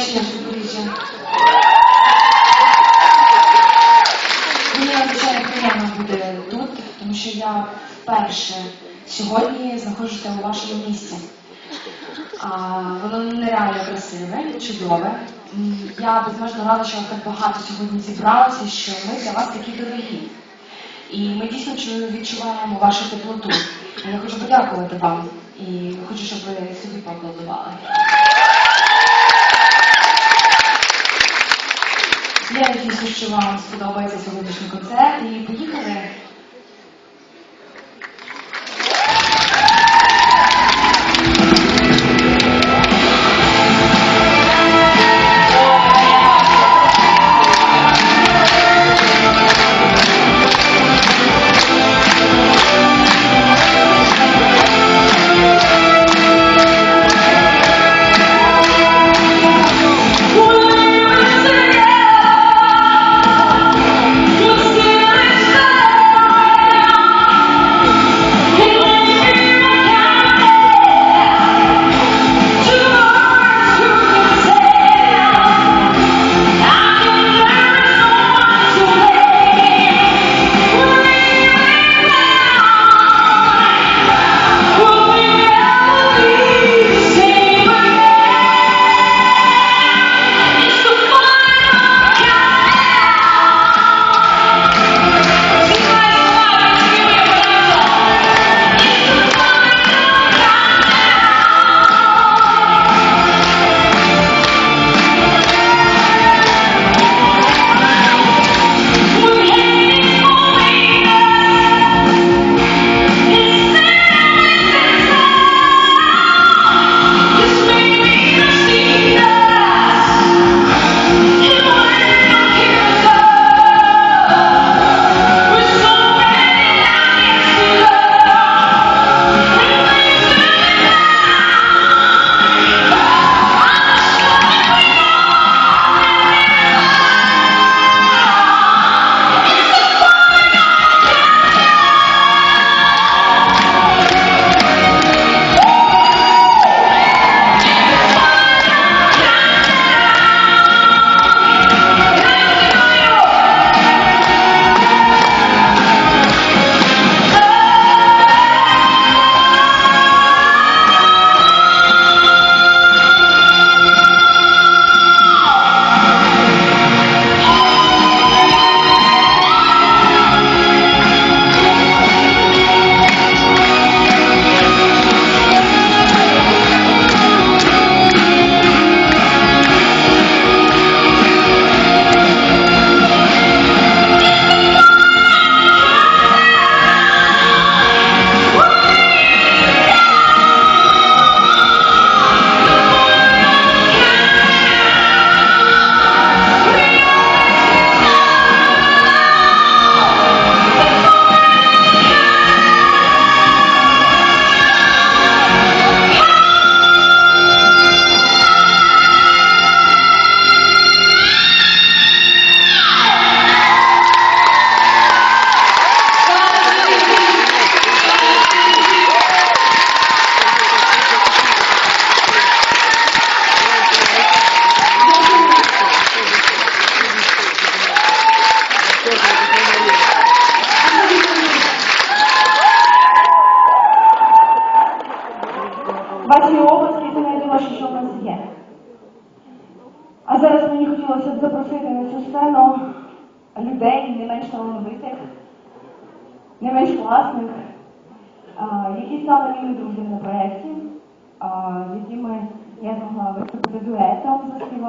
вечір, Запоріжжя. Мені надзвичайно приємно бути тут, тому що я вперше сьогодні знаходжуся у вашому місті. А, воно нереально красиве, чудове. Я безмежно рада, що так багато сьогодні зібралося, що ми для вас такі дорогі. І ми дійсно відчуваємо вашу теплоту. Я хочу подякувати вам і хочу, щоб ви собі поаплодували. Я надіюся, що вам сподобається сьогоднішній концерт і поїхали.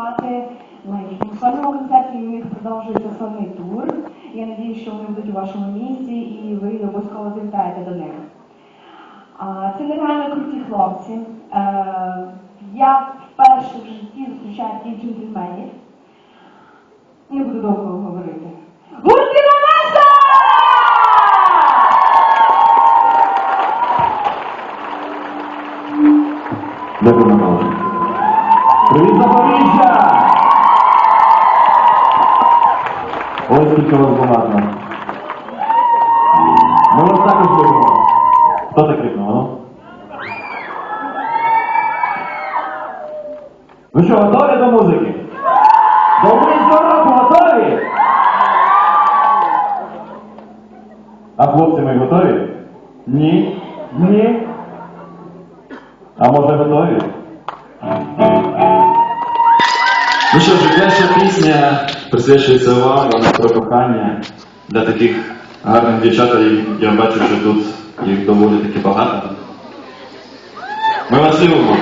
Заспівати на їхньому сольному концерті, і у них продовжується сольний тур. Я надію, що вони будуть у вашому місті і ви обов'язково завітаєте до них. Це нереально круті хлопці. Е, Я вперше в житті зустрічаю таких джентльменів. Не буду довго говорити. Гуртина Привіт, Запоріжжя! Ой, скільки вас багато. Ми вас також любимо. Хто так крикнув, ну? Ви що, готові до музики? До українського року готові? А хлопці ми готові? Ні? Ні? А може пісня присвячується вам, вона про кохання для таких гарних дівчат, я бачу, що тут їх доволі таки багато. Ми вас любимо.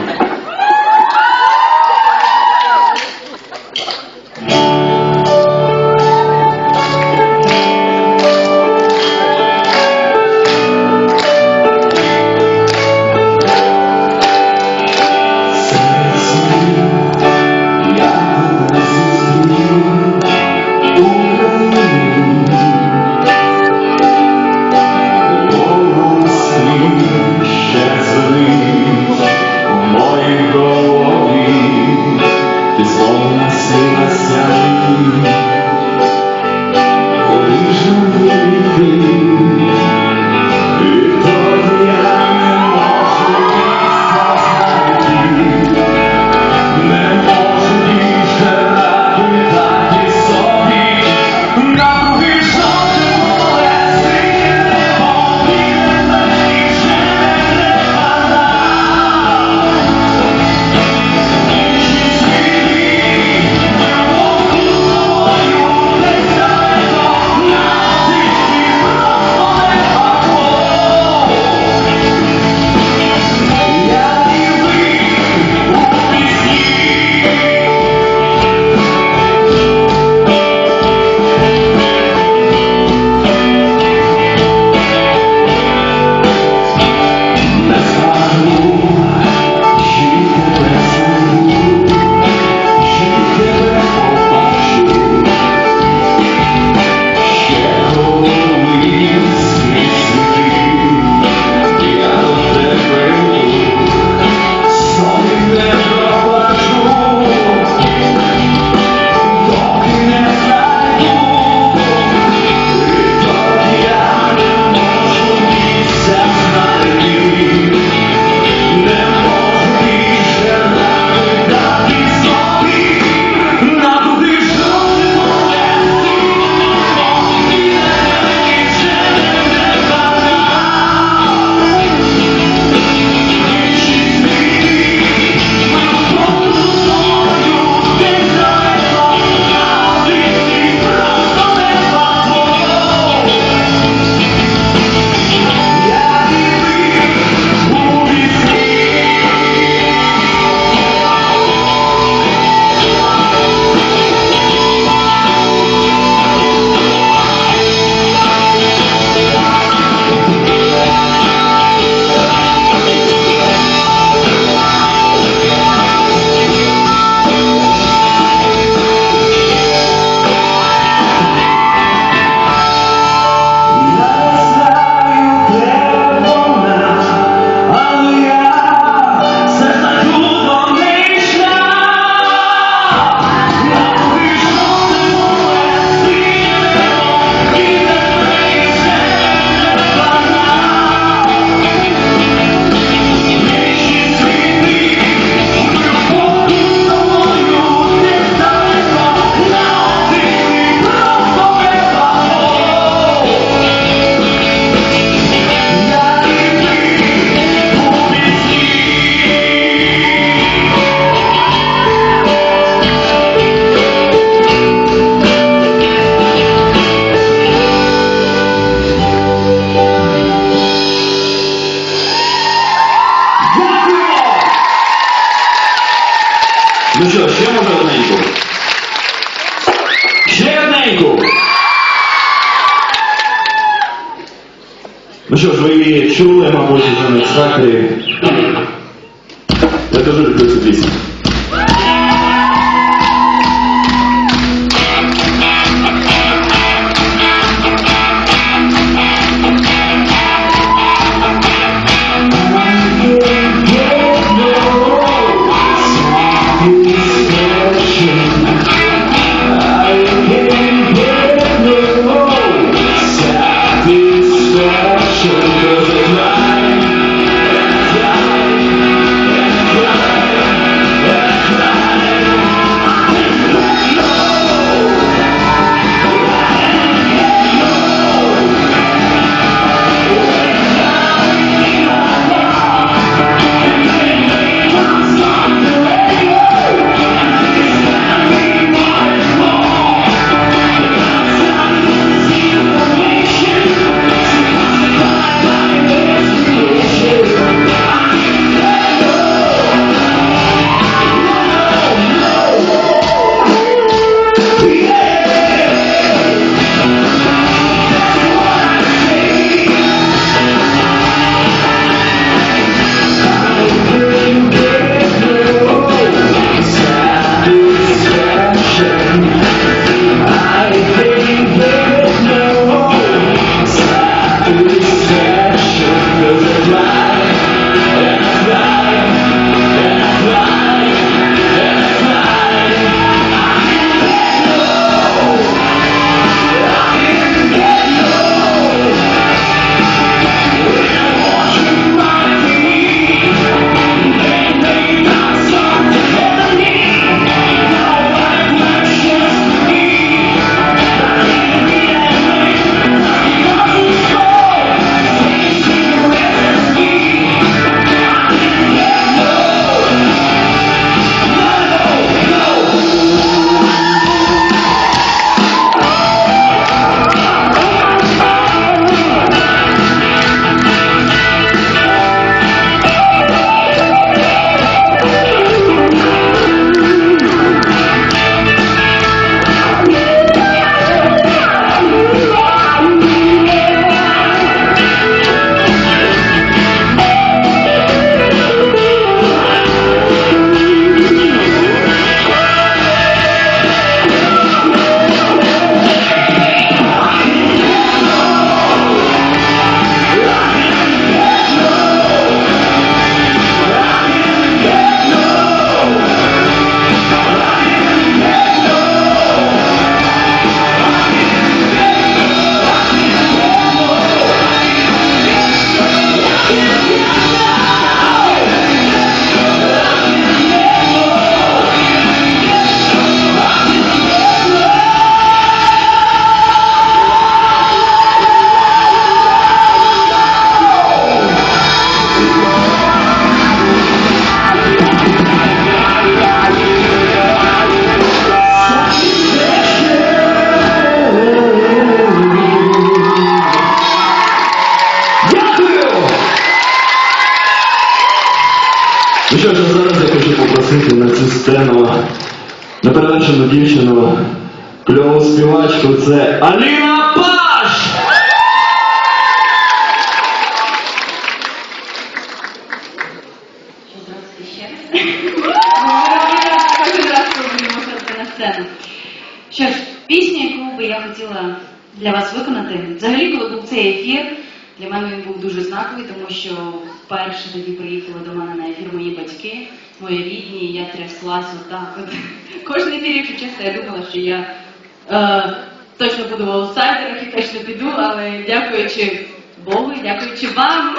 Що, одненьку? Ще одненьку! Ну що ж, ви її чули, мабуть, вже на екстракторі. Я дуже люблю цю пісню. Satisfaction, 'cause it's. Співачку, це Аліна Паш! Що, здравствуйте ще раз. Що ж, пісню, яку би я хотіла для вас виконати. Взагалі, коли був цей ефір, для мене він був дуже знаковий, тому що вперше тоді приїхали до мене на ефір мої батьки, мої рідні, я тряслась отак. От. Кожен ефір, якщо чесно, я думала, що я точно буду в аутсайдерах і точно піду, але дякуючи Богу дякуючи вам.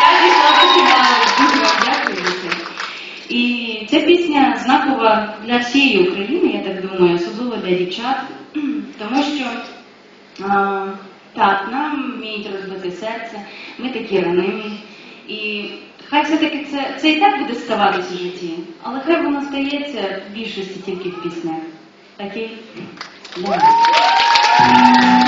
Я дійшла до фіналу. Дуже вам дякую. І ця пісня знакова для всієї України, я так думаю, особливо для дівчат, тому що а, так, нам вміють розбити серце, ми такі ранимі. І хай все-таки це, це і так буде ставатися в житті, але хай воно стається в більшості тільки в піснях. Thank you. Yeah.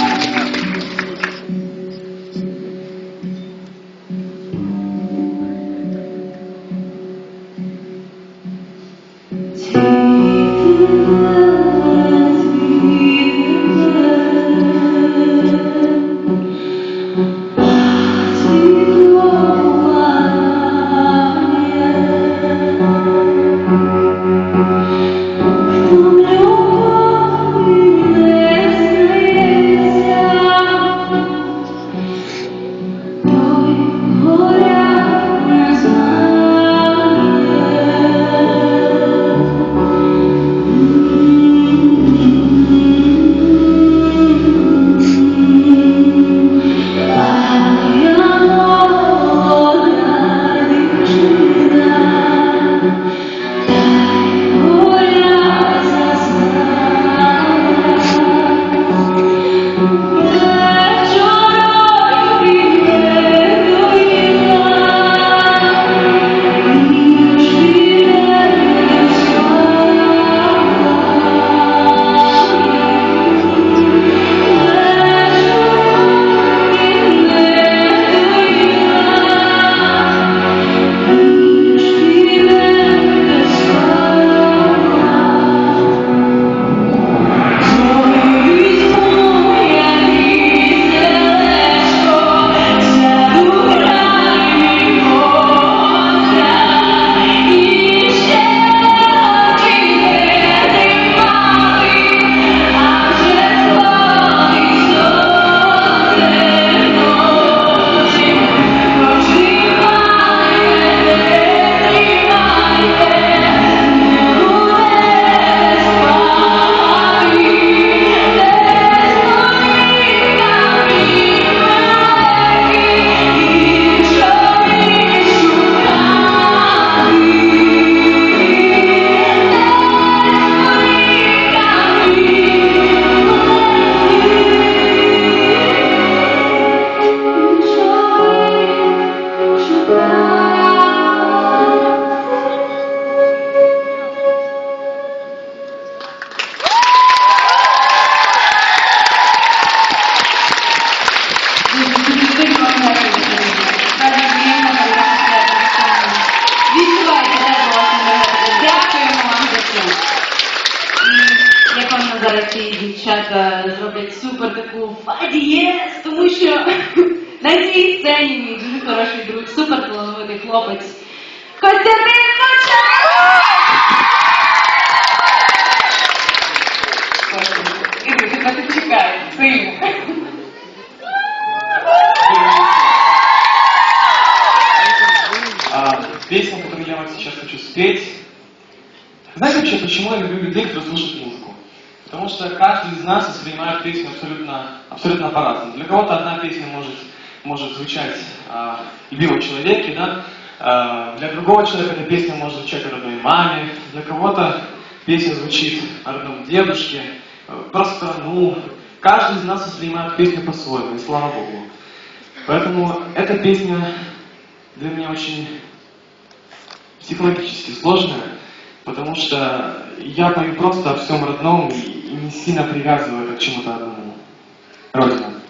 Почему я люблю людей, кто слушает музыку? Потому что каждый из нас воспринимает песню абсолютно, абсолютно по-разному. Для кого-то одна песня может, может звучать а, любимом человеке, да? А, для другого человека эта песня может звучать родной маме, для кого-то песня звучит о родном дедушке, э, про страну. Каждый из нас воспринимает песню по-своему, и слава Богу. Поэтому эта песня для меня очень психологически сложная, потому что я пою просто о всем родном и и не сильно привязываю это к чему-то одному. Родина.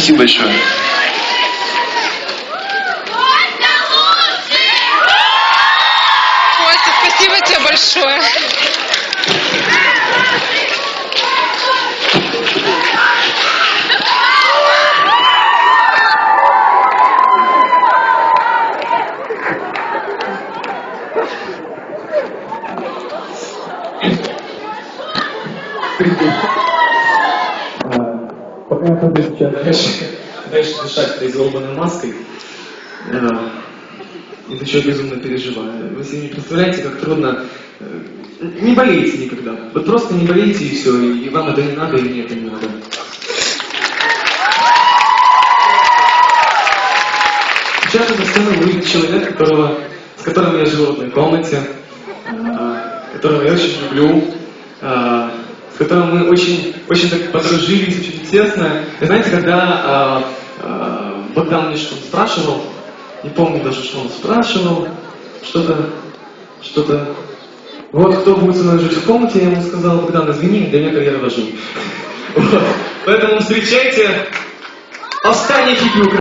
Спасибо большое. Костя, спасибо тебе большое. Дальше, дальше дышать этой злобанной маской, э, из-за чего безумно переживаю. Вы себе не представляете, как трудно... э, Не болейте никогда. Вот просто не болейте и все, и вам это не надо, и мне это не надо. Сейчас на сцену выйдет человек, которого, с которым я живу в одной комнате, а, которого я очень люблю, которым мы очень, очень так подружились, очень тесно. И знаете, когда а, а, Богдан мне что-то спрашивал, не помню даже, что он спрашивал, что-то, что-то... Вот кто будет со мной жить в комнате, я ему сказал, Богдан, извини, для меня карьера важнее. Поэтому встречайте Останній Фігюк.